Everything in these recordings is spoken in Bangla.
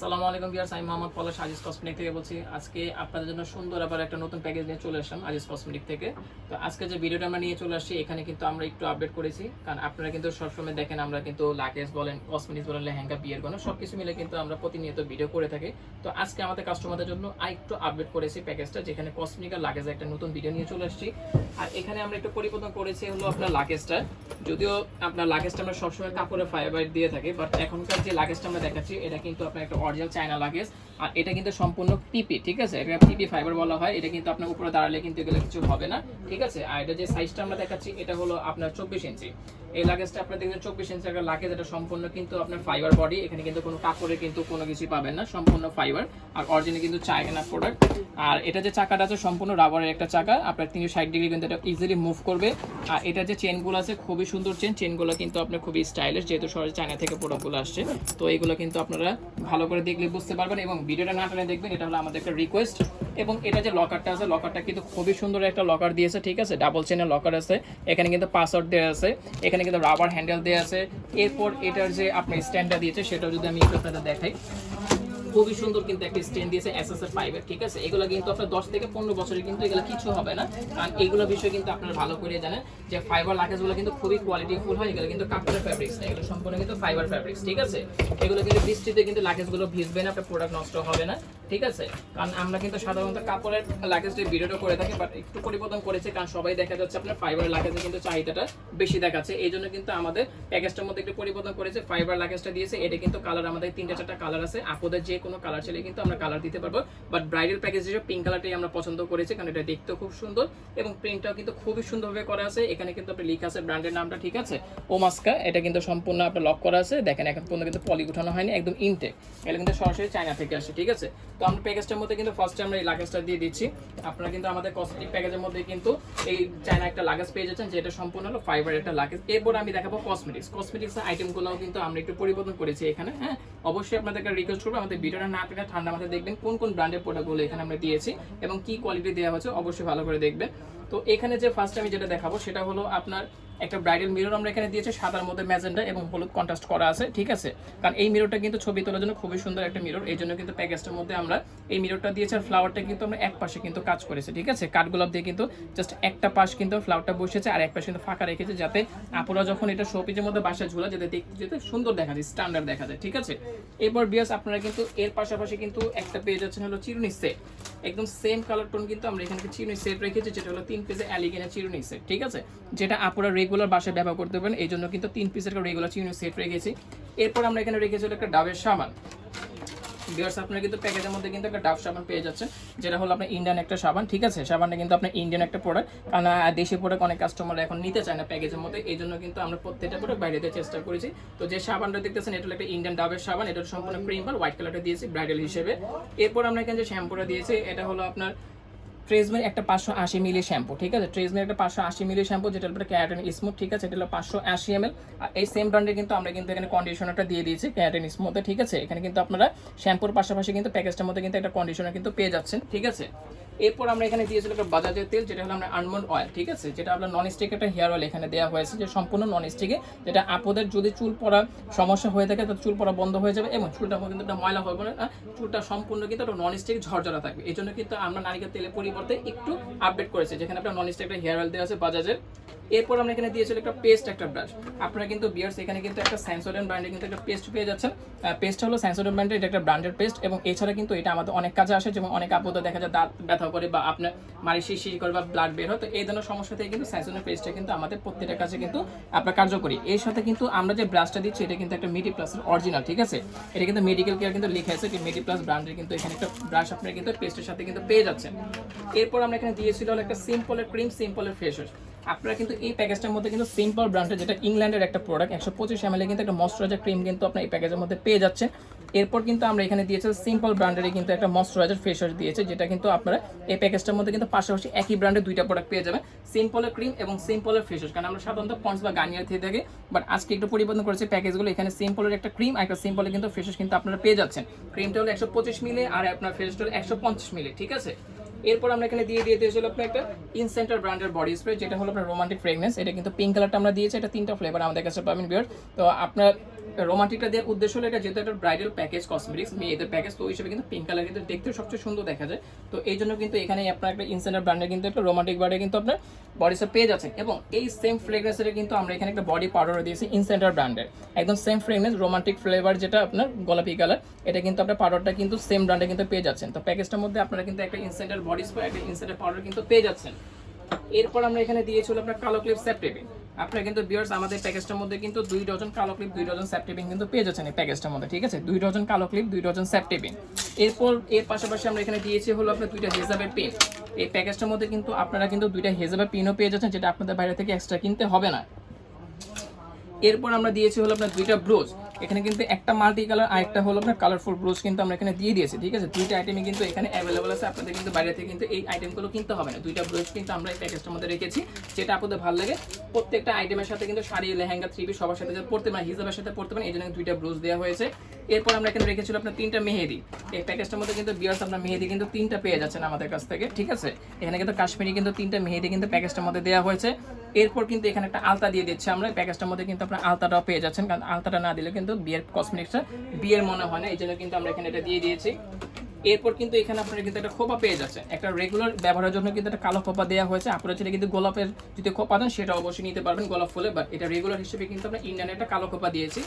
সালামু আলাইকুম বিয়ার্স আমি মোহাম্মদ পলাশ, আজিজ কসমেটিক থেকে বলছি। আজকে আপনাদের জন্য সুন্দর আবার একটা নতুন প্যাকেজ নিয়ে চলে আসলাম, আজিজ কসমেটিক থেকে। তো আজকে যে ভিডিওটা আমরা নিয়ে চলে আসছি, এখানে কিন্তু আমরা একটু আপডেট করেছি, কারণ আপনারা কিন্তু সবসময় দেখেন, আমরা কিন্তু লাকেজ বলেন কসমেটিক্স বলেন, লেহেঙ্গা, বিয়ের গনো সব কিছু মিলে কিন্তু আমরা প্রতিনিয়ত ভিডিও করে থাকি। তো আজকে আমাদের কাস্টমারদের জন্য আর একটু আপডেট করেছি প্যাকেজটা, যেখানে কসমেটিক আর লাগেজ একটা নতুন ভিডিও নিয়ে চলে আসছি। আর এখানে আমরা একটু পরিবর্তন করেছি হলো আপনার লাগেজটা যদিও আপনার লাগেজটা আমরা সবসময় কাপড়ে ফাইবার দিয়ে থাকি বাট এখনকার যে লাগেজটা আমরা দেখাচ্ছি, এটা কিন্তু আপনার একটা অরিজিনাল চায়না লাগেজ আর এটা কিন্তু সম্পূর্ণ পিপি ঠিক আছে? এটা পিপি ফাইবার বলা হয়, এটা কিন্তু আপনার উপরে দাঁড়ালে কিন্তু এগুলো কিছু হবে না, ঠিক আছে? আর এটা যে সাইজটা আমরা দেখাচ্ছি, এটা হলো আপনার চব্বিশ ইঞ্চি এই লাগেজটা আপনার দেখবেন চব্বিশ ইঞ্চি একটা লাগেজ এটা সম্পূর্ণ কিন্তু আপনার ফাইবার বডি এখানে কিন্তু কোনো কাপড়ে কিন্তু কোনো কিছু পাবেন না, সম্পূর্ণ ফাইবার আর অরিজিনাল কিন্তু চায়না প্রোডাক্ট আর এটা যে চাকাটা আছে, সম্পূর্ণ রাবারের একটা চাকা, আপনার তিনশো ষাট ডিগ্রি কিন্তু এটা ইজিলি মুভ করবে। আর এটা যে চেনগুলো আছে, খুবই সুন্দর চেন চেনগুলো কিন্তু আপনার খুবই স্টাইলিশ যেহেতু সরাসরি চায়না থেকে প্রোডাক্টগুলো আসছে। তো এগুলো কিন্তু আপনারা ভালো করে দেখলে বুঝতে পারবেন এবং ভিডিওটা না টানে দেখবেন, এটা হলো আমাদের একটা রিকোয়েস্ট এবং এটা যে লকারটা আছে লকারটা কিন্তু খুবই সুন্দর একটা লকার দিয়েছে, ঠিক আছে? ডাবল চেনের লকার আছে, এখানে কিন্তু পাসওয়ার্ড দেওয়া আছে, এখানে কিন্তু রাবার হ্যান্ডেল দেওয়া আছে। এরপর এটার যে আপনার স্ট্যান্ডটা দিয়েছে, সেটাও যদি আমি একটু আপনাদের দেখাই। খুবই সুন্দর কিন্তু একটা স্ট্যান্ড দিয়েছে এসএসএর ফাইভের ঠিক আছে? এগুলো কিন্তু আপনার দশ থেকে পনেরো বছরের কিন্তু এগুলো কিছু হবে না। কারণ এগুলো বিষয়ে কিন্তু আপনারা ভালো করে জানেন যে ফাইবার লাকেজগুলো কিন্তু খুবই কোয়ালিটি ফুল হয়, এগুলো কিন্তু কাপড়ের ফ্যাব্রিক্স না, এগুলো সম্পূর্ণ কিন্তু ফাইবার ফ্যাব্রিক্স ঠিক আছে? এগুলো কিন্তু বৃষ্টিতে কিন্তু লাকেজগুলো ভিজবে না, আপনার প্রোডাক্ট নষ্ট হবে না, ঠিক আছে? কারণ আমরা কিন্তু সাধারণত কাপড়ের লাকেজের ভিডিওটা করে থাকি বাট একটু পরিবর্তন করেছে, কারণ সবাই দেখা যাচ্ছে আপনার ফাইবার লাকেজে কিন্তু চাহিদাটা বেশি দেখাচ্ছে। এই জন্য কিন্তু আমাদের প্যাকেজটার মধ্যে একটু পরিবর্তন করেছে ফাইবার লাকেজটা দিয়েছে, এটা কিন্তু কালার আমাদের তিনটা চারটা কালার আছে। আপদের যে কোনো কালার চাইলে কিন্তু আমরা কালার দিতে পারব। বাট ব্রাইডাল প্যাকেজ হিসেবে পিঙ্ক কালারটাই আমরা পছন্দ করেছি, কারণ এটা দেখতেও খুব সুন্দর এবং প্রিন্টটাও কিন্তু খুবই সুন্দরভাবে করা আছে। এখানে কিন্তু আপনার লেখা আছে ব্র্যান্ডের নামটা, ঠিক আছে? ওমাস্কা এটা কিন্তু সম্পূর্ণ আপনার লক করা আছে। দেখেন, এখন পর্যন্ত কিন্তু পলি উঠানো হয়নি, একদম ইনটেক এটা কিন্তু সরাসরি চায়না থেকে আসে, ঠিক আছে? তো আমরা প্যাকেজটার মধ্যে কিন্তু ফার্স্টে আমরা এই লাগেজটা দিয়ে দিচ্ছি। আপনারা কিন্তু আমাদের কসমেটিক প্যাকেজের মধ্যে কিন্তু এই চায়না একটা লাগেজ পেয়ে যাচ্ছেন, যেটা সম্পূর্ণ হলো ফাইবার একটা লাগেজ এরপর আমি দেখাবো কসমেটিক্স কসমেটিক্স আইটেমগুলোও কিন্তু আমরা একটু পরিবর্তন করেছি এখানে হ্যাঁ? অবশ্যই আপনাদেরকে রিকোয়েস্ট করব, আমাদের ভিডিওটা না পেলে ঠান্ডা মাথায় দেখবেন কোন কোন ব্র্যান্ডের প্রোডাক্টগুলো এখানে আমরা দিয়েছি এবং কি কোয়ালিটি দেওয়া হয়েছে অবশ্যই ভালো করে দেখবেন। তো এখানে যে ফার্স্ট আমি যেটা দেখাবো সেটা হলো আপনার একটা ব্রাইডাল মিরর আমরা এখানে দিয়েছি, সাদার মধ্যে ম্যাজেন্ডা এবং হলুদ কন্ট্রাস্ট করা আছে, ঠিক আছে? কারণ এই মিররটা কিন্তু ছবি তোলার জন্য খুবই সুন্দর একটা মিরর, এই জন্য কিন্তু প্যাকেজটার মধ্যে আমরা এই মিররটা দিয়েছি আর ফ্লাওয়ারটা কিন্তু আমরা এক পাশে কিন্তু কাজ করেছি, ঠিক আছে? কাঠগোলাপ দিয়ে কিন্তু জাস্ট একটা পাশ কিন্তু ফ্লাওয়ারটা বসেছে আর এক পাশে কিন্তু ফাঁকা রেখেছে যাতে আপুরা যখন এটা শোপিজের মধ্যে বাসায় ঝোলা যাতে দেখতে যেতে সুন্দর দেখা যায় স্ট্যান্ডার্ড দেখা যায়, ঠিক আছে? এরপর বিয়াস আপনারা কিন্তু এর পাশাপাশি কিন্তু একটা পেয়ে যাচ্ছেন হলো চিরুনি সেট একদম সেম কালার টোন কিন্তু আমরা এখানে চিরুনি সেট রেখেছি, যেটা হলো তিন পিসের অ্যালিগেনের চিরুনি সেট ঠিক আছে? যেটা আপুরা রেগুলার বাসায় ব্যবহার করতে পারেন, এই জন্য কিন্তু তিন পিসের রেগুলার চিরুনি সেট রেখেছি এরপর আমরা এখানে রেখেছি একটা ডাবের সাবান। বিয়ার্স আপনারা কিন্তু প্যাকেজের মধ্যে কিন্তু একটা ডাব সাবান পেয়ে যাচ্ছেন, যেটা হলো আপনার ইন্ডিয়ান একটা সাবান, ঠিক আছে? সাবানটা কিন্তু আপনার ইন্ডিয়ান একটা প্রোডাক্ট কারণ দেশি প্রোডাক্ট অনেক কাস্টমার এখন নিতে চায় না প্যাকেজের মধ্যে, এই জন্য কিন্তু আমরা প্রত্যেকটা প্রোডাক্ট বাইরে দিয়ে চেষ্টা করেছি। তো যে সাবানটা দেখতেছেন, এটা একটা ইন্ডিয়ান ডাবের সাবান, এটা সম্পূর্ণ ক্রিম হোয়াইট কালারটা দিয়েছি ব্রাইডাল হিসেবে। এরপর আমরা এখানে যে শ্যাম্পুটা দিয়েছি, এটা হলো আপনার ট্রেজমের একটা পাঁচশো আশি মিলি শ্যাম্পু, ঠিক আছে? ট্রেজমের একটা পাঁচশো আশি মিলি শ্যাম্পু যেটা হলো ক্যারাটিন স্মুথ ঠিক আছে? এটা হলো পাঁচশো আশি এম আর এই সেম ব্র্যান্ডে কিন্তু আমরা কিন্তু এখানে কন্ডিশনারটা দিয়ে দিয়েছি ক্যারাটিন স্মুথে ঠিক আছে? এখানে কিন্তু আপনারা শ্যাম্পুর পাশাপাশি কিন্তু প্যাকেজটার মধ্যে কিন্তু একটা কন্ডিশনার কিন্তু পেয়ে যাচ্ছেন, ঠিক আছে? এরপর আমরা এখানে দিয়েছিল একটা বাজাজের তেল, যেটা হলো আমরা আনমন্ড অয়েল ঠিক আছে? যেটা আপনার নন স্টিক একটা হেয়ার অয়েল এখানে দেওয়া হয়েছে, যে সম্পূর্ণ নন স্টিকে যেটা আপদের যদি চুল পড়া সমস্যা হয়ে থাকে তো চুল পড়া বন্ধ হয়ে যাবে, এবং চুলটা কিন্তু একটা ময়লা হবে না চুলটা সম্পূর্ণ কিন্তু একটা নন স্টিক ঝরঝরা থাকবে। এই জন্য কিন্তু আমরা নারিকেল তেলের পরিবর্তে একটু আপডেট করেছি, যেখানে আপনার নন স্টিক একটা হেয়ার অয়েল দেওয়া আছে বাজাজের। এরপর আমরা এখানে দিয়েছিল একটা পেস্ট একটা ব্রাশ আপনারা কিন্তু বিয়ার্স এখানে কিন্তু একটা স্যান্সোডেন ব্র্যান্ডে কিন্তু একটা পেস্ট পেয়ে যাচ্ছেন। পেস্টটা হলো স্যান্সোডেন ব্র্যান্ডের এটা একটা ব্র্যান্ডেড পেস্ট এবং এছাড়া কিন্তু এটা আমাদের অনেক কাজে আসে, যেমন অনেক আপদ দেখা যায় দাঁত ব্যথা করে বা আপনার মারি শিরশির করে বা ব্লাড বের হয়, তো এই ধরনের সমস্যা থেকে কিন্তু স্যান্সোডেন পেস্টটা কিন্তু আমাদের প্রত্যেকটা কাছে কিন্তু আপনার কার্যকরী। এর সাথে কিন্তু আমরা যে ব্রাশটা দিচ্ছি, এটা কিন্তু একটা মেডি প্লাসের অরিজিনাল ঠিক আছে? এটা কিন্তু মেডিকেল কেয়ার কিন্তু লেখা আছে মেডি প্লাস ব্র্যান্ডের কিন্তু এখানে একটা ব্রাশ আপনারা কিন্তু পেস্টের সাথে কিন্তু পেয়ে যাচ্ছেন। এরপর আমরা এখানে দিয়েছিল একটা সিম্পলের ক্রিম সিম্পলের ফেস ওয়াশ আপনারা কিন্তু এই প্যাকেজটার মধ্যে কিন্তু সিম্পল ব্র্যান্ডের যেটা ইংল্যান্ডের একটা প্রোডাক্ট একশো পঁচিশ এম কিন্তু একটা ময়শ্চারাইজার ক্রিম কিন্তু আপনার এই প্যাকেজের মধ্যে পেয়ে যাচ্ছেন। এরপর কিন্তু আমরা এখানে দিয়েছি সিম্পল ব্র্যান্ডেরই কিন্তু একটা ময়শ্চারাইজার ফেস ওয়াশ দিয়েছে, যেটা কিন্তু আপনারা এই প্যাকেজটার মধ্যে কিন্তু পাশাপাশি একই ব্র্যান্ডের দুইটা প্রোডাক্ট পেয়ে যাবেন। সিম্পলের ক্রিম এবং সিম্পলের ফেস ওয়াশ কারণ আমরা সাধারণত পন্স বা গার্নিয়ার থেকে থাকি বাট আজকে একটু পরিবর্তন করেছে প্যাকেজগুলো এখানে সিম্পলের একটা ক্রিম আর একটা সিম্পলের কিন্তু ফেস ওয়াশ কিন্তু আপনারা পেয়ে যাচ্ছেন। ক্রিমটা হলো একশো পঁচিশ মিলে আর আপনার ফেস হলো একশো পঞ্চাশ মিলে, ঠিক আছে? এরপর আমরা এখানে দিয়ে দিয়ে দিয়েছিল আপনার একটা ইনসেন্টার ব্র্যান্ডের বডি স্প্রে যেটা হলো আপনার রোমান্টিক ফ্রেগনেন্স এটা কিন্তু পিঙ্ক কালারটা আমরা দিয়েছি, এটা তিনটা ফ্লেভার আমাদের কাছে পাবেন বিয়ার তো আপনার রোমান্টিকটা দেওয়ার উদ্দেশ্য হলো এটা, যেহেতু একটা ব্রাইডাল প্যাকেজ কসমেটিক্স মেয়েদের প্যাকেজ তো ওই হিসেবে কিন্তু পিঙ্ক কালার কিন্তু দেখতে সবচেয়ে সুন্দর দেখা যায়। তো এই জন্য কিন্তু এখানে আপনার একটা ইনসেন্টার ব্র্যান্ডের কিন্তু একটা রোমান্টিক বার্ডে কিন্তু আপনার বডি স্প্রে পেয়ে যাচ্ছে। এবং এই সেম ফ্রেগ্রেন্সের কিন্তু আমরা এখানে একটা বডি পাউডার দিয়েছি ইনসেন্টার ব্র্যান্ডের একদম সেম ফ্রেগ্রেন্স রোমান্টিক ফ্লেভার যেটা আপনার গোলাপি কালার এটা কিন্তু আপনার পাউডারটা কিন্তু সেম ব্র্যান্ডে কিন্তু পেয়ে যাচ্ছেন। তো প্যাকেজটার মধ্যে আপনারা কিন্তু একটা ইনসেন্টার বডি স্প্রে একটা ইনসেন্টার পাউডার কিন্তু পেয়ে যাচ্ছেন। এরপর আমরা এখানে দিয়েছিল আপনার কালো ক্লিপ স্যাপটেপিং আপনারা কিন্তু বিয়ার্স আমাদের প্যাকেজটার মধ্যে কিন্তু দুই ডজন কালো ক্লিপ দুই ডজন স্যাপটেপিং কিন্তু পেয়ে যাচ্ছেন এই প্যাকেজটার মধ্যে, ঠিক আছে? দুই ডজন কালো ক্লিপ দুই ডজন স্যাপটেপিং এরপর, এর পাশাপাশি আমরা এখানে দিয়েছি হলো আপনার দুইটা হেজাবের পেন এই প্যাকেজটার মধ্যে কিন্তু আপনারা কিন্তু দুইটা হেজাবের পেনও পেয়ে যাচ্ছেন, যেটা আপনাদের বাইরে থেকে এক্সট্রা কিনতে হবে না। এরপর আমরা দিয়েছি হলো আপনার দুইটা ব্রোজ এখানে কিন্তু একটা মাল্টি কালার আর একটা হলো আপনার কালারফুল ব্রুজ কিন্তু আমরা এখানে দিয়ে দিয়েছি, ঠিক আছে? দুইটা আইটেমই কিন্তু এখানে অ্যাভেলেবল আছে, আপনাদের কিন্তু বাইরে থেকে কিন্তু এই আইটেমগুলো কিনতে হবে না। দুইটা ব্রুজ কিন্তু আমরা এই প্যাকেজটার মধ্যে রেখেছি, যেটা আপনাদের ভালো লাগে। প্রত্যেকটা আইটেমের সাথে কিন্তু শাড়ি, লেহেঙ্গা থ্রি সবার সাথে পড়তে পারেন হিসাবের সাথে পড়তে পারেন, এই জন্য দুইটা ব্রুজ দেওয়া হয়েছে। এরপর আমরা এখানে রেখেছিল আপনার তিনটা মেহেদি। এই প্যাকেজটার মধ্যে কিন্তু বিয়ার্স আপনার মেহেদি কিন্তু তিনটা পেয়ে যাচ্ছেন আমাদের কাছ থেকে, ঠিক আছে? এখানে কিন্তু কাশ্মীরি কিন্তু তিনটা মেহেদি কিন্তু প্যাকেজটার মধ্যে দেওয়া হয়েছে। এরপর কিন্তু এখানে একটা আলতা দিয়ে দিচ্ছি আমরা প্যাকেজটার মধ্যে কিন্তু আপনার আলতাটাও পেয়ে যাচ্ছেন, কারণ আলতাটা না দিলে কিন্তু বিয়ের কসমেটিক্সটা বিয়ের মনে হয় না, এই জন্য কিন্তু আমরা এখানে এটা দিয়ে দিয়েছি। এরপর কিন্তু এখানে আপনারা কিন্তু একটা খোপা পেয়ে যাচ্ছেন, একটা রেগুলার ব্যবহারের জন্য কিন্তু একটা কালো খোপা দেওয়া হয়েছে। আপনারা সেটা কিন্তু গোলাপের যদি খোপা দেন সেটা অবশ্যই নিতে পারবেন গোলাপ ফুলে বাট এটা রেগুলার হিসেবে কিন্তু আমরা ইন্ডিয়ানে একটা কালো খোপা দিয়েছি।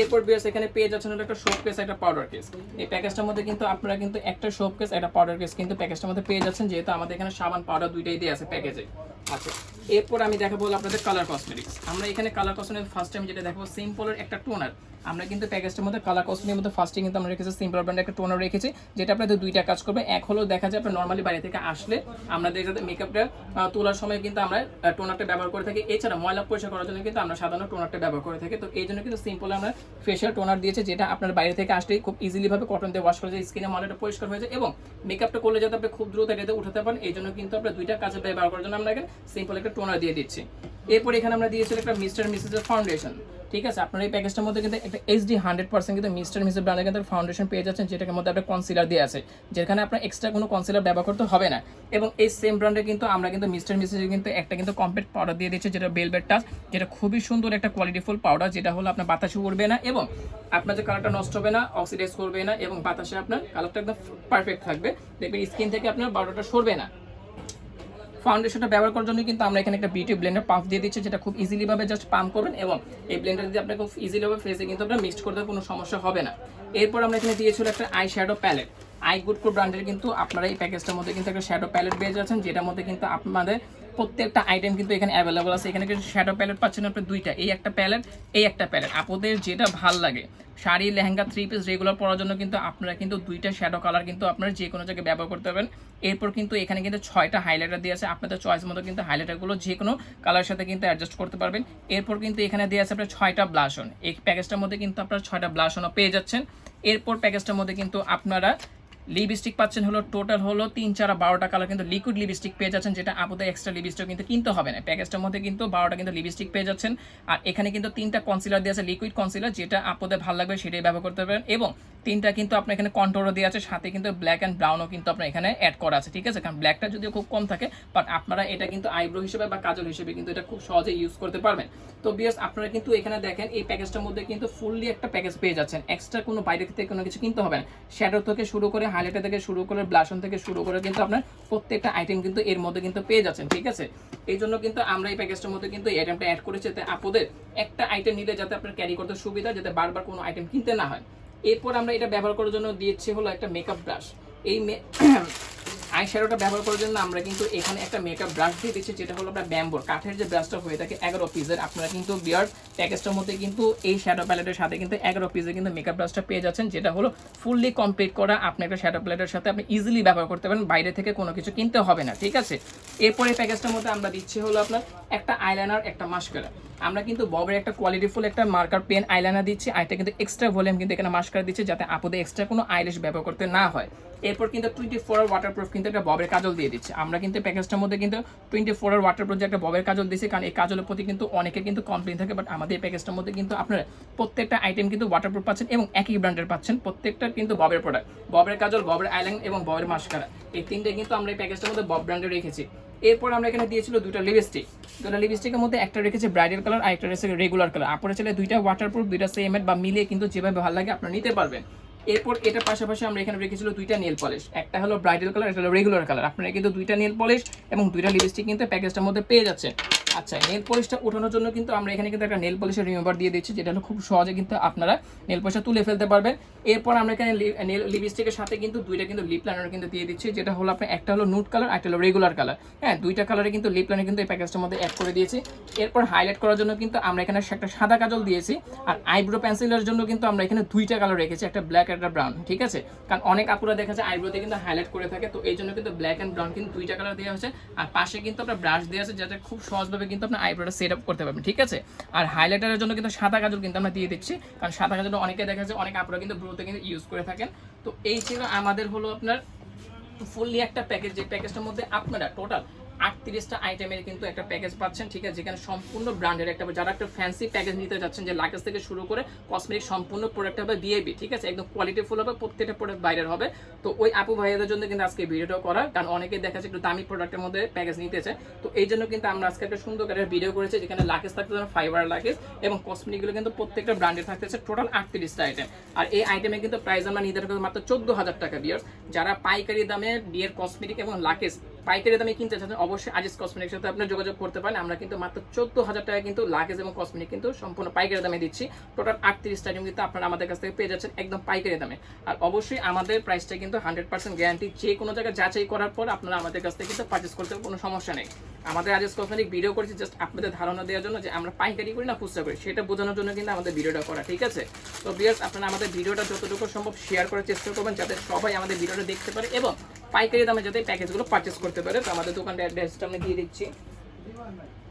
এরপর বিয়াস এখানে পেয়ে যাচ্ছেন একটা শোপ কেস একটা পাউডার কেস এই প্যাকেজটার মধ্যে কিন্তু আপনারা কিন্তু একটা শোপ কেস একটা পাউডার কেস কিন্তু প্যাকেজটার মধ্যে পেয়ে যাচ্ছেন, যেহেতু আমাদের এখানে সাবান পাউডার দুইটাই দিয়ে আছে প্যাকেজে আচ্ছা এরপর আমি দেখাবো আপনাদের কালার কসমেটিক্স আমরা এখানে কালার কসমেটিক্স ফার্স্ট টাইম যেটা দেখাবো সিম্পলের একটা টোনার আমরা কিন্তু প্যাকেজটার মধ্যে কালার কসমেটিকের মধ্যে ফার্স্টে কিন্তু আমরা রেখেছি সিম্পল ব্র্যান্ডের একটা টোনার রেখেছি, যেটা আপনাদের দুইটা কাজ করবে। এক হলো দেখা যায় আপনার নর্মালি বাড়ি থেকে আসলে আমাদের যাতে মেকআপটা তোলার সময় কিন্তু আমরা টোনারটা ব্যবহার করে থাকি। এছাড়া ময়লা পরিষ্কার করার জন্য কিন্তু আমরা সাধারণত টোনারটা ব্যবহার করে থাকি। তো এই জন্য কিন্তু সিম্পল আমরা ফেশিয়াল টোনার দিয়েছে, যেটা আপনার বাইরে থেকে আসলেই খুব ইজিলিভাবে কটন দিয়ে ওয়াশ করে যায় স্কিনে মালটা পরিষ্কার হয়ে যায় এবং মেকআপটা করলে যাতে আপনি খুব দ্রুত এটাতে উঠাতে পারেন, এই জন্য কিন্তু আপনার দুইটা কাজে ব্যবহার করার জন্য আমরা এখানে সিম্পল একটা টোনার দিয়ে দিচ্ছি। এরপর এখানে আমরা দিয়েছিলাম একটা মিস্টার মিসেসের ফাউন্ডেশন ঠিক আছে? আপনার এই প্যাকেজটার মধ্যে কিন্তু একটা এইচডি হান্ড্রেড পার্সেন্ট কিন্তু মিস্টার, মিসেস ব্র্যান্ডের কিন্তু ফাউন্ডেশন পেয়ে যাচ্ছেন যেটার মধ্যে আপনার কনসিলার দিয়ে আছে, যেখানে আপনার এক্সট্রা কোনো কনসিলার ব্যবহার করতে হবে না। এবং এই সেম ব্র্যান্ডে কিন্তু আমরা কিন্তু মিস্টার মিসেসের কিন্তু একটা কিন্তু কমপ্লিট পাউডার দিয়ে দিচ্ছি যেটা বেলভেট টাচ যেটা খুবই সুন্দর একটা কোয়ালিটিফুল পাউডার যেটা হলো আপনার বাতাসে উড়বে না এবং আপনার যে কালারটা নষ্ট হবে না অক্সিডাইজ করবে না এবং বাতাসে আপনার কালারটা একদম পারফেক্ট থাকবে। দেখবেন স্কিন থেকে আপনার পাউডারটা সরবে না। ফাউন্ডেশনটা ব্যবহার করার জন্য কিন্তু আমরা এখানে একটা বিউটি ব্লেন্ডার পাফ দিয়ে দিচ্ছি, যেটা খুব ইজিলি ভাবে জাস্ট পাম্প করবেন এবং এই ব্লেন্ডার দিয়ে আপনাকে খুব ইজিলিভাবে ফেসে কিন্তু আপনার মিক্সড করতে কোনো সমস্যা হবে না। এরপর আমরা এখানে দিয়েছিল একটা eye shadow palette eye good co ব্র্যান্ডের কিন্তু আপনারা এই প্যাকেজটার মধ্যে কিন্তু একটা শ্যাডো প্যালেট পেয়ে যাচ্ছেন, যেটার মধ্যে কিন্তু আপনাদের প্রত্যেকটা আইটেম কিন্তু এখানে অ্যাভেলেবল আছে। এখানে কিন্তু শ্যাডো প্যালেট পাচ্ছেন আপনি দুইটা। এই একটা প্যালেট এই একটা প্যালেট আপনাদের যেটা ভালো লাগে, sari, lehenga three piece regular পরার জন্য কিন্তু আপনারা কিন্তু দুইটা শ্যাডো কালার কিন্তু আপনারা যে কোনো জায়গায় ব্যবহার করতে পারবেন। এরপর কিন্তু এখানে কিন্তু ছয়টা হাইলাইটার দিয়ে আছে। আপনাদের চয়েস মতো কিন্তু হাইলাইটারগুলো যে কোনো কালার সাথে কিন্তু অ্যাডজাস্ট করতে পারবেন। এরপর কিন্তু এখানে দিয়ে আছে আপনার ছয়টা ব্লাশন এই প্যাকেজটার মধ্যে কিন্তু আপনারা ছয়টা ব্লাশনও পেয়ে যাচ্ছেন। এরপর প্যাকেজটার মধ্যে কিন্তু আপনারা লিপস্টিক পাচ্ছেন হলো টোটাল হলো তিন চার বারোটা কালার কিন্তু লিকুইড লিপস্টিক পেয়ে যাচ্ছেন, যেটা আপনাদের এক্সট্রা লিপস্টিক কিন্তু কিনতে হবে না। প্যাকেজটার মধ্যে কিন্তু বারোটা কিন্তু লিপস্টিক পেয়ে যাচ্ছেন। আর এখানে কিন্তু তিনটা কনসিলার দিয়ে আছে লিকুইড কনসিলার যেটা আপনাদের ভালো লাগবে সেটাই ব্যবহার করতে পারেন। এবং তিনটা কিন্তু আপনার এখানে কন্ট্রোলও দেওয়া আছে, সাথে কিন্তু ব্ল্যাক অ্যান্ড ব্রাউনও কিন্তু আপনার এখানে অ্যাড করা আছে, ঠিক আছে? কারণ ব্ল্যাকটা যদিও খুব কম থাকে বাট আপনারা এটা কিন্তু আইব্রো হিসেবে বা কাজল হিসেবে কিন্তু এটা খুব সহজে ইউজ করতে পারবেন। তো বিয়ার্স আপনারা কিন্তু এখানে দেখেন, এই প্যাকেজটার মধ্যে কিন্তু ফুললি একটা প্যাকেজ পেয়ে যাচ্ছেন। এক্সট্রা কোনো বাইরে থেকে কোনো কিছু কিনতে হবে না। শ্যাডো থেকে শুরু করে হাইলাইটার থেকে শুরু করে ব্লাশন থেকে শুরু করে কিন্তু আপনার প্রত্যেকটা আইটেম কিন্তু এর মধ্যে কিন্তু পেয়ে যাচ্ছেন, ঠিক আছে? এই জন্য কিন্তু আমরা এই প্যাকেজটার মধ্যে কিন্তু এই আইটেমটা অ্যাড করেছি যাতে আপনাদের একটা আইটেম নিলে যাতে আপনার ক্যারি করতে সুবিধা, যাতে বারবার কোনো আইটেম কিনতে না হয়। এরপর আমরা এটা ব্যবহার করার জন্য দিয়েছি হলো একটা মেকআপ ব্রাশ এই আই শ্যাডোটা ব্যবহার করার জন্য আমরা কিন্তু এখানে একটা মেকআপ ব্রাশ দিয়ে দিচ্ছি, যেটা হলো আপনার ব্যাম্বোর কাঠের যে ব্রাশটা হয়ে থাকে এগারো পিসের আপনারা কিন্তু বিয়ার প্যাকেজটার মধ্যে কিন্তু এই শ্যাডো প্যালেটের সাথে কিন্তু এগারো পিসের কিন্তু মেকআপ ব্রাশটা পেয়ে যাচ্ছেন, যেটা হলো ফুললি কমপ্লিট করা। আপনি একটা শ্যাডো প্যালেটের সাথে আপনি ইজিলি ব্যবহার করতে পারেন, বাইরে থেকে কোনো কিছু কিনতে হবে না, ঠিক আছে? এরপরে প্যাকেজটার মধ্যে আমরা দিচ্ছি হলো আপনার একটা আইলাইনার একটা মাস্কারা আমরা কিন্তু ববের একটা কোয়ালিটিফুল একটা মার্কার পেন আইলাইনার দিচ্ছি, আর এটা কিন্তু এক্সট্রা ভলিউম কিন্তু এখানে মাস্কারা দিচ্ছে, যাতে আপদে এক্সট্রা কোনো আইলেশ ব্যবহার করতে না হয়। এরপর কিন্তু টোয়েন্টি ফোর ওয়াটারপ্রুফ কিন্তু একটা ববের কাজল দিয়ে দিচ্ছে। আমরা কিন্তু প্যাকেজটার মধ্যে কিন্তু টোয়েন্টি ফোর ওয়াটারপ্রুফ যে একটা ববের কাজল দিচ্ছি কারণ এই কাজলের প্রতি কিন্তু অনেকের কিন্তু কমপ্লেন থাকে বাট আমাদের এই প্যাকেজটার মধ্যে কিন্তু আপনারা প্রত্যেকটা আইটেম কিন্তু ওয়াটারপ্রুফ পাচ্ছেন এবং একই ব্র্যান্ডের পাচ্ছেন। প্রত্যেকটা কিন্তু ববের প্রোডাক্ট ববের কাজল ববের আইলাইন এবং ববের মাস্কারা এই তিনটে কিন্তু আমরা এই প্যাকেজটার মধ্যে বব ব্র্যান্ডে রেখেছি। এরপর আমরা এখানে দিয়েছিল দুটো লিপস্টিক দুটো লিপস্টিকের মধ্যে একটা রেখেছে ব্রাইডাল কালার আর একটা রেখেছে রেগুলার কালার আপনারা চাইলে দুইটা ওয়াটারপ্রুফ দুইটা সেম বা মিলিয়ে কিন্তু যেভাবে ভালো লাগে আপনারা নিতে পারবেন। এরপর এটা পাশাপাশি আমরা এখানে রেখেছিল দুইটা নেল পলিশ একটা হলো ব্রাইডাল কালার একটা হলো রেগুলার কালার আপনারা কিন্তু দুইটা নেল পলিশ এবং দুইটা লিপস্টিক কিন্তু প্যাকেজটার মধ্যে পেয়ে যাচ্ছেন। আচ্ছা নেল পলিশটা ওঠানোর জন্য কিন্তু আমরা এখানে কিন্তু একটা নেল পলিশের রিমুভার দিয়ে দিচ্ছি, যেটা হলো খুব সহজে কিন্তু আপনারা নেল পলিশটা তুলে ফেলতে পারবেন। এরপর আমরা এখানে নেল লিপস্টিকের সাথে কিন্তু দুইটা কিন্তু লিপ লাইনার কিন্তু দিয়ে দিচ্ছি, যেটা হলো আপনার একটা হলো নুট কালার একটা হলো রেগুলার কালার হ্যাঁ দুইটা কালারে কিন্তু লিপ লাইনার কিন্তু এই প্যাকেজটার মধ্যে অ্যাড করে দিয়েছি। এরপর হাইলাইট করার জন্য কিন্তু আমরা এখানে একটা সাদা কাজল দিয়েছি, আর আইব্রো পেন্সিলের জন্য কিন্তু আমরা এখানে দুইটা কালার রেখেছি, একটা ব্ল্যাক একটা ব্রাউন ঠিক আছে? কারণ অনেক আপুরা দেখা যায় আইব্রোতে কিন্তু হাইলাইট করে থাকে, তো এই জন্য কিন্তু ব্ল্যাক অ্যান্ড ব্রাউন কিন্তু দুইটা কালার দেওয়া হয়েছে, আর পাশে কিন্তু আপনার ব্রাশ দেওয়া আছে, যাতে খুব সহজভাবে কিন্তু আপনার আইব্রোটা সেট আপ করতে পারবেন, ঠিক আছে? আর হাইলাইটারের জন্য কিন্তু সাদা কাজল কিন্তু আমরা দিয়ে দিচ্ছি, কারণ সাদা কাজল অনেকে দেখা যায় অনেক আপনারা কিন্তু ব্রোতে কিন্তু ইউজ করে থাকেন। তো এই ছিল আমাদের হলো আপনার ফুললি একটা প্যাকেজ যে প্যাকেজটার মধ্যে আপনারা টোটাল আটত্রিশটা আইটেমের কিন্তু একটা প্যাকেজ পাচ্ছেন, ঠিক আছে? যেখানে সম্পূর্ণ ব্র্যান্ডের একটা, যারা একটা ফ্যান্সি প্যাকেজ নিতে যাচ্ছেন, যে লাগেজ থেকে শুরু করে কসমেটিক সম্পূর্ণ প্রোডাক্ট হবে বিএবি ঠিক আছে? একদম কোয়ালিটি ফুল হবে, প্রত্যেকটা প্রোডাক্ট বাইরের হবে। তো ওই আপু ভাইয়াদের জন্য কিন্তু আজকে ভিডিওটা করা, কারণ অনেকে দেখা যাচ্ছে একটু দামি প্রোডাক্টের মধ্যে প্যাকেজ নিতে চায়। তো এই জন্য কিন্তু আমরা আজকে একটা সুন্দর একটা ভিডিও করেছি, যেখানে লাগেজ থাকতে ফাইবার লাগেজ এবং কসমেটিকগুলো কিন্তু প্রত্যেকটা ব্র্যান্ডের থাকতেছে টোটাল আটত্রিশটা আইটেম আর এই আইটেমে কিন্তু প্রাইস আমরা নির্ধারণ করি মাত্র চোদ্দ হাজার টাকা বিয়ার্স যারা পাইকারি দামে বিয়ের কসমেটিক এবং লাগেজ পাইকারি দামে কিনতে চাচ্ছেন, অবশ্যই আজিজ কসমেটিকের সাথে আপনি যোগাযোগ করতে পারেন। আমরা কিন্তু মাত্র চোদ্দ হাজার টাকা কিন্তু লাগেজ এবং কসমেটিক কিন্তু সম্পূর্ণ পাইকারি দামে দিচ্ছি। টোটাল আটত্রিশ আইটেম কিন্তু আপনারা আমাদের কাছ থেকে পেয়ে যাচ্ছেন একদম পাইকারি দামে। আর অবশ্যই আমাদের প্রাইসটা কিন্তু হান্ড্রেড পার্সেন্ট গ্যারান্টি যে কোনো জায়গায় যাচাই করার পর আপনারা আমাদের কাছ থেকে কিন্তু পারচেস করতে কোনো সমস্যা নেই। আমাদের আজিজ কসমেটিক ভিডিও করেছি জাস্ট আপনাদের ধারণা দেওয়ার জন্য যে আমরা পাইকারি করি না খুচরা করি, সেটা বোঝানোর জন্য কিন্তু আমাদের ভিডিওটা করা, ঠিক আছে? তো বিয়ার্স আপনারা আমাদের ভিডিওটা যতটুকু সম্ভব শেয়ার করার চেষ্টা করবেন, যাতে সবাই আমাদের ভিডিওটা দেখতে পারে এবং পাইকারি দামে যাতে প্যাকেজগুলো পারচেস করতে পারে তো আমাদের দোকানটা অ্যাড্রেসটা আমি দিয়ে দিচ্ছি।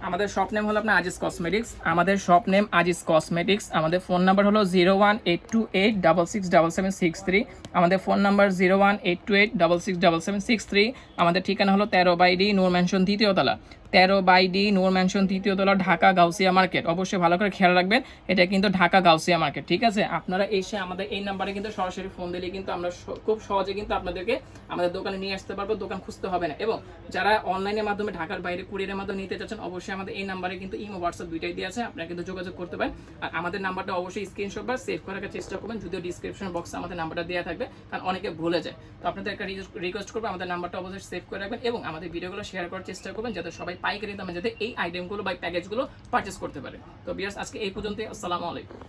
আমাদের শপ নেম হলো আপনার আজিজ কসমেটিক্স আমাদের শপ নেম আজিজ কসমেটিক্স আমাদের ফোন নাম্বার হলো zero one eight two eight double six double seven six three আমাদের phone number zero one eight two eight double six double seven six three আমাদের ঠিকানা হলো তেরো বাই ডি নূর ম্যানশন দ্বিতীয় তলা। তেরো বাই ডি নূর ম্যানশন তৃতীয় তলা, ঢাকা গাউসিয়া মার্কেট অবশ্যই ভালো করে খেয়াল রাখবেন, এটা কিন্তু ঢাকা গাউসিয়া মার্কেট ঠিক আছে? আপনারা এসে আমাদের এই নাম্বারে কিন্তু সরাসরি ফোন দিলে কিন্তু আমরা খুব সহজে কিন্তু আপনাদেরকে আমাদের দোকানে নিয়ে আসতে পারব, দোকান খুঁজতে হবে না। এবং যারা অনলাইনের মাধ্যমে ঢাকার বাইরে কুরিয়ারের মাধ্যমে নিতে চাচ্ছেন অবশ্যই আমাদের এই নাম্বারে কিন্তু ইমো হোয়াটসঅ্যাপ দুইটাই দিয়ে আছে, আপনারা কিন্তু যোগাযোগ করতে পারেন। আর আমাদের নাম্বারটা অবশ্যই স্ক্রিনশট বা সেভ করার চেষ্টা করবেন, যদিও ডিসক্রিপশন বক্সে আমাদের নাম্বারটা দেওয়া থাকবে, কারণ অনেকে ভুলে যায়। তো আপনাদের একটা রিকোয়েস্ট করব, আমাদের নাম্বারটা অবশ্যই সেভ করে রাখবেন এবং আমাদের ভিডিওগুলো শেয়ার করার চেষ্টা করবেন, যাতে সবাই পাইকারি দামে যাতে এই আইটেমগুলো বা প্যাকেজগুলো পারচেস করতে পারে। তো বিয়ার্স আজকে এই পর্যন্ত আসসালামু আলাইকুম।